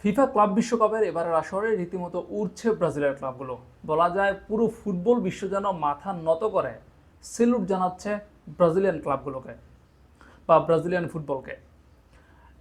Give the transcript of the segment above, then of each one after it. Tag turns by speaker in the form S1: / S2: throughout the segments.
S1: FIFA club বিশ্বকাপের এবারের আসরে রীতিমতো উঠছে ব্রাজিলের ক্লাবগুলো। বলা যায় পুরো ফুটবল বিশ্ব যেন মাথা নত করে, সেলুট জানাচ্ছে ব্রাজিলিয়ান ক্লাবগুলোকে বা ব্রাজিলিয়ান ফুটবলকে।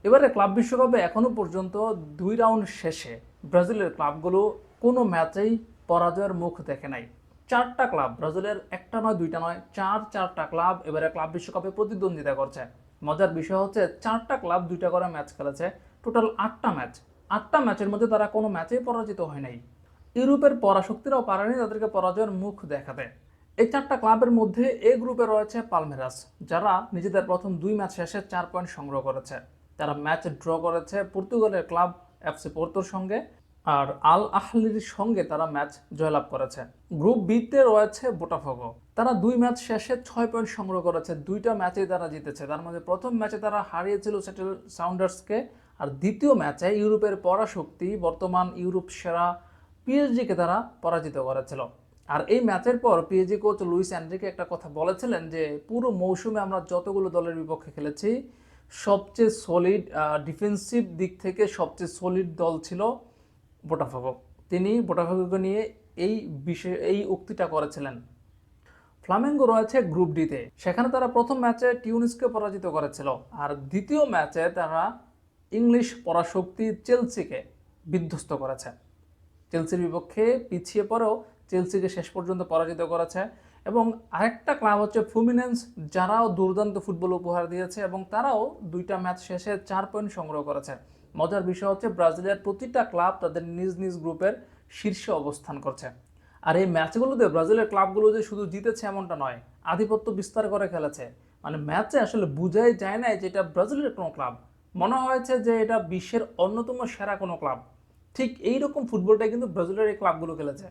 S1: এবারে ক্লাব বিশ্বকাপে এখনও পর্যন্ত দুই রাউন্ড শেষে ব্রাজিলের ক্লাবগুলো কোনো ম্যাচেই পরাজয়ের মুখ দেখে নাই। চারটা ক্লাব, ব্রাজিলের একটা নয়, দুইটা নয়, চার চারটা ক্লাব এবারে ক্লাব বিশ্বকাপে প্রতিদ্বন্দ্বিতা করছে। মজার বিষয় হচ্ছে, চারটা ক্লাব দুইটা করে ম্যাচ খেলেছে। টোটাল আটটা ম্যাচ আটটা ম্যাচের মধ্যে তারা কোনো ম্যাচেই পরাজিত হয় নাই। ইউরোপের পরাশক্তিরাও পারেনি তাদেরকে পরাজয়ের মুখ দেখাতে। এই চারটা ক্লাবের মধ্যে এ গ্রুপে রয়েছে পালমেরাস, যারা নিজেদের প্রথম দুই ম্যাচ শেষে চার পয়েন্ট সংগ্রহ করেছে। তারা ম্যাচ ড্র করেছে পর্তুগালের ক্লাব এফসি পোর্তোর সঙ্গে আর আল আহলির সঙ্গে তারা ম্যাচ জয়লাভ করেছে। গ্রুপ বিতে রয়েছে বোটাফোগো। তারা দুই ম্যাচ শেষে ছয় পয়েন্ট সংগ্রহ করেছে। দুইটা ম্যাচেই তারা জিতেছে। তার মধ্যে প্রথম ম্যাচে তারা হারিয়েছিল সেটেল সাউন্ডার্সকে আর দ্বিতীয় ম্যাচে ইউরোপের পরাশক্তি বর্তমান ইউরোপ সেরা পিএসজিকে তারা পরাজিত করেছিল। আর এই ম্যাচের পর পিএসজি কোচ লুইস অ্যান্ড্রিকে একটা কথা বলেছিলেন যে, পুরো মৌসুমে আমরা যতগুলো দলের বিপক্ষে খেলেছি, সবচেয়ে সলিড ডিফেন্সিভ দিক থেকে সবচেয়ে সলিড দল ছিল বোটাফাগো। তিনি বোটাফাগোকে নিয়ে এই বিষয়ে, এই উক্তিটা করেছিলেন। ফ্লামেঙ্গো রয়েছে গ্রুপ ডিতে সেখানে তারা প্রথম ম্যাচে টিউনিসকে পরাজিত করেছিল। আর দ্বিতীয় ম্যাচে তারা ইংলিশ পরাশক্তি চেলসিকে বিধ্বস্ত করেছে। চেলসির বিপক্ষে পিছিয়ে পরেও চেলসিকে শেষ পর্যন্ত পরাজিত করেছে এবং আরেকটা ক্লাব হচ্ছে ফ্লুমিনেন্স যারাও দুর্দান্ত ফুটবল উপহার দিয়েছে এবং তারাও দুইটা ম্যাচ শেষে চার পয়েন্ট সংগ্রহ করেছে। মজার বিষয় হচ্ছে ব্রাজিলের প্রতিটা ক্লাব তাদের নিজ নিজ গ্রুপের শীর্ষে অবস্থান করছে। আর এই ম্যাচগুলোতে ব্রাজিলের ক্লাবগুলো যে শুধু জিতেছে এমনটা নয়, আধিপত্য বিস্তার করে খেলেছে। মানে ম্যাচে আসলে বোঝাই যায় না যে এটা ব্রাজিলের কোনো ক্লাব। মনে হয়েছে যে এটা বিশ্বের অন্যতম সেরা কোনো ক্লাব ঠিক এই রকম ফুটবলটাই কিন্তু ব্রাজিলের এই ক্লাবগুলো খেলেছে।